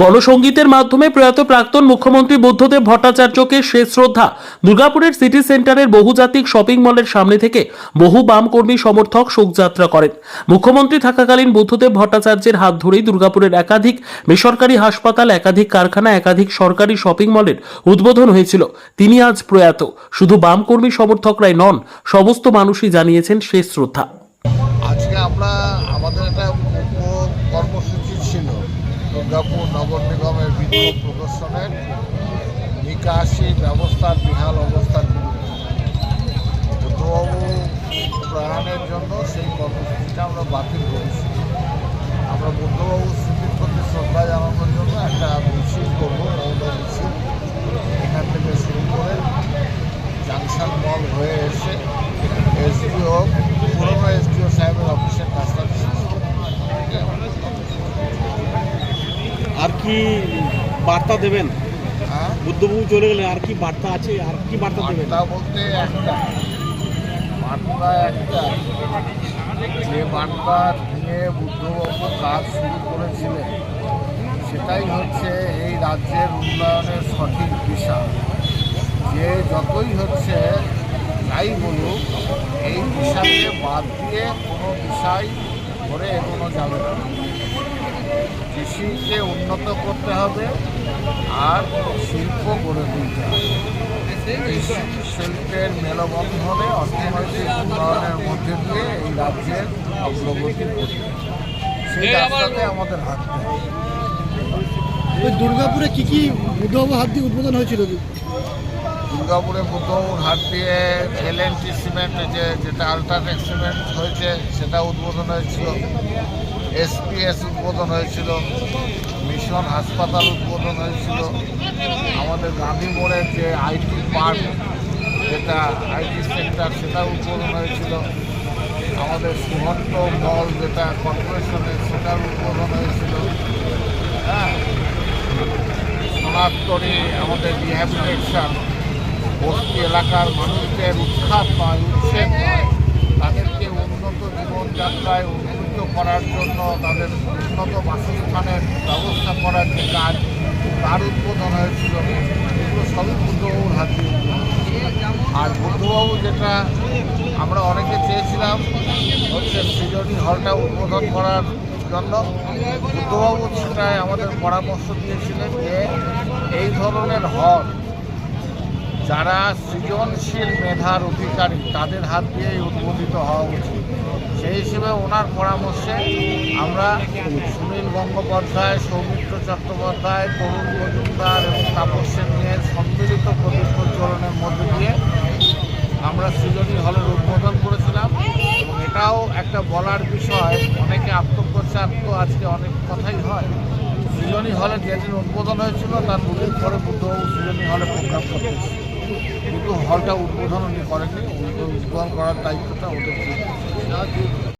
গণসঙ্গীতের মাধ্যমে প্রয়াত প্রাক্তন মুখ্যমন্ত্রী বুদ্ধদেব ভট্টাচার্যকে শেষ শ্রদ্ধা। দুর্গাপুরের সিটি সেন্টারের বহুজাতিক শপিং মলের সামনে থেকে বহু বাম কর্মী সমর্থক শোকযাত্রা করেন। মুখ্যমন্ত্রী থাকাকালীন বুদ্ধদেব ভট্টাচার্যের হাত ধরেই দুর্গাপুরের একাধিক বেসরকারি হাসপাতাল, একাধিক কারখানা, একাধিক সরকারি শপিং মলের উদ্বোধন হয়েছিল। তিনি আজ প্রয়াত। শুধু বাম কর্মী সমর্থকরাই নন, সমস্ত মানুষই জানিয়েছেন শেষ শ্রদ্ধা। আজকে আমরা আমাদের একটা কর্মসূচি ছিল। দুর্গাপুর নগর নিগমের বিক্ষোভ প্রদর্শনের নিকাশি ব্যবস্থার বিহাল অবস্থার বুদ্ধবাবু প্রয়াণের জন্য সেই কর্মসূচিটা আমরা বাতিল করেছি। আমরা বুদ্ধবাবু স্মৃতির প্রতি শ্রদ্ধা জানানোর জন্য একটা মিছিল করব মৌন মিছিল। এখান থেকে শুরু করে জাংশন মল হয়ে এসে এসডিও, পুরনো এসডিও সাহেবের অফিসের কাছাকাছি শেষ করব। আর কি বার্তা দেবেন? হ্যাঁ? বুদ্ধবাবু চলে গেলে আর কি বার্তা আছে? আর কি বার্তা দেবেন? বলতে একটা। বার্তা একটা। যে বার্তা নিয়ে বুদ্ধবাবু কাজ শুরু করেছিলেন সেটাই হচ্ছে এই রাজ্যের উন্নয়নের সঠিক দিশা। যে যতই হচ্ছে যাই বলুক এই দিশাকে বাদ দিয়ে কোনো দিশাই ধরে এগোনো যাবে না। কৃষিকে উন্নত করতে হবে আর শিল্প গড়ে তুলতে হবে। এই শিল্পের মেলবন্ধনে অর্থনৈতিক উন্নয়নের মধ্যে দিয়ে এই রাজ্যের অগ্রগতি ঘটবে। সেই রাস্তাতে আমাদের হাঁটতে হবে। দুর্গাপুরে কি কি বুদ্ধবাবু হাত দিয়ে উদ্বোধন হয়েছিল? দুর্গাপুরে বুদ্ধবাবুর হাট দিয়ে এল এন টি সিমেন্ট যে যেটা আলট্রাটেক সিমেন্ট হয়েছে, সেটা উদ্বোধন হয়েছিল। এসপিএস উদ্বোধন হয়েছিল। মিশন হাসপাতাল উদ্বোধন হয়েছিল। আমাদের গান্ধী মোড়ের যে আইটি পার্ক, যেটা আইটি সেন্টার, সেটা উদ্বোধন হয়েছিল। আমাদের সুহন্ত মল যেটা কর্পোরেশনের সেটার উদ্বোধন হয়েছিল। হ্যাঁ। সোনারতরি আমাদের রিহ্যাবিলিটেশন। বস্তি এলাকার মানুষদের নয় উচ্ছেদ নয় তাদেরকে উন্নত জীবনযাত্রায় উন্নীত করার জন্য তাদের উন্নত বাসস্থানের ব্যবস্থা করার যে কাজ, তার উদ্বোধন হয়েছিল এগুলো সবই বুদ্ধবাবুর হাত। আর বুদ্ধবাবু যেটা আমরা অনেকে চেয়েছিলাম, হচ্ছে সৃজনী হলটা উদ্বোধন করার জন্য বুদ্ধবাবু সেটাই আমাদের পরামর্শ দিয়েছিলেন যে, এই ধরনের হল যারা সৃজনশীল মেধার অধিকারী, তাদের হাত দিয়েই উদ্বোধিত হওয়া উচিত। সেই হিসেবে ওনার পরামর্শে আমরা সুনীল গঙ্গোপাধ্যায়, সৌমিত্র চট্টোপাধ্যায়, তরুণ মজুমদার এবং তাপস সেন নিয়ে সম্মিলিত প্রদীপ্রজ্বলনের মধ্যে দিয়ে আমরা সৃজনী হলের উদ্বোধন করেছিলাম। এবং এটাও একটা বলার বিষয়, অনেকে আত্মপ্রচার তো আজকে অনেক কথাই হয়। সৃজনী হলে যেদিন উদ্বোধন হয়েছিল, তার দুদিন পরে বুদ্ধবাবু সৃজনী হলে প্রোগ্রাম করতেছে কিন্তু হলটা উদ্বোধন উনি করেননি উনি উদ্বোধন করার দায়িত্বটা ওদের।